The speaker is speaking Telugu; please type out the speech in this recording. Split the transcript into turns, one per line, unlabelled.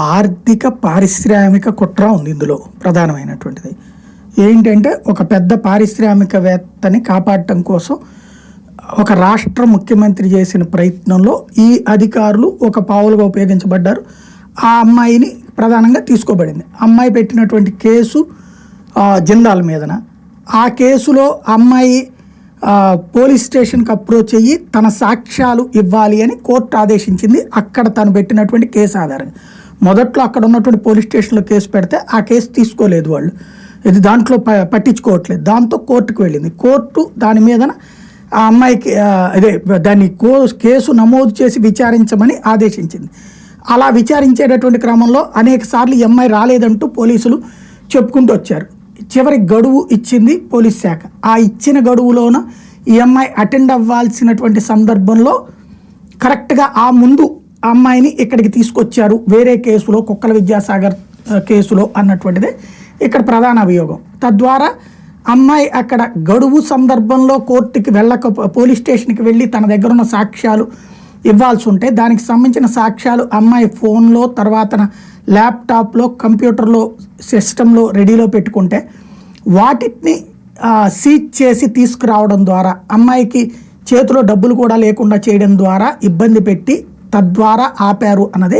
ఆర్థిక పారిశ్రామిక కుట్ర ఉంది ఇందులో ప్రధానమైనటువంటిది. ఏంటంటే ఒక పెద్ద పారిశ్రామికవేత్తని కాపాడటం కోసం ఒక రాష్ట్ర ముఖ్యమంత్రి చేసిన ప్రయత్నంలో ఈ అధికారులు ఒక పావులుగా ఉపయోగించబడ్డారు. ఆ అమ్మాయిని ప్రధానంగా తీసుకోబడింది. అమ్మాయి పెట్టినటువంటి కేసు ఆ, జిందాల్ మీదన. ఆ కేసులో అమ్మాయి పోలీస్ స్టేషన్కి అప్రోచ్ అయ్యి తన సాక్ష్యాలు ఇవ్వాలి అని కోర్టు ఆదేశించింది. అక్కడ తను పెట్టినటువంటి కేసు ఆధారంగా. మొదట్లో అక్కడ ఉన్నటువంటి పోలీస్ స్టేషన్లో కేసు పెడితే ఆ కేసు తీసుకోలేదు వాళ్ళు. ఇది దాంట్లో ప- పట్టించుకోవట్లేదు. దాంతో కోర్టుకు వెళ్ళింది. కోర్టు దాని మీదన ఆ అమ్మాయికి అదే దాన్ని కో కేసు నమోదు చేసి విచారించమని ఆదేశించింది. అలా విచారించేటటువంటి క్రమంలో అనేక సార్లు ఈ అమ్మాయి రాలేదంటూ పోలీసులు చెప్పుకుంటూ వచ్చారు. చివరి గడువు ఇచ్చింది పోలీస్ శాఖ. ఆ ఇచ్చిన గడువులోన ఈ అమ్మాయి అటెండ్ అవ్వాల్సినటువంటి సందర్భంలో కరెక్ట్గా ఆ ముందు అమ్మాయిని ఇక్కడికి తీసుకొచ్చారు. వేరే కేసులో కుక్కల విద్యాసాగర్ కేసులో అన్నటువంటిదే ఇక్కడ ప్రధాన అభియోగం. తద్వారా అమ్మాయి అక్కడ గడువు సందర్భంలో కోర్టుకి వెళ్ళక పోలీస్ స్టేషన్కి వెళ్ళి తన దగ్గర ఉన్న సాక్ష్యాలు ఇవ్వాల్సి ఉంటే దానికి సంబంధించిన సాక్ష్యాలు అమ్మాయి ఫోన్లో తర్వాత ల్యాప్టాప్లో కంప్యూటర్లో సిస్టంలో రెడీలో పెట్టుకుంటే వాటిని సీజ్ చేసి తీసుకురావడం ద్వారా అమ్మాయికి చేతిలో డబ్బులు కూడా లేకుండా చేయడం ద్వారా ఇబ్బంది పెట్టి తద్వారా ఆపారు అన్నదే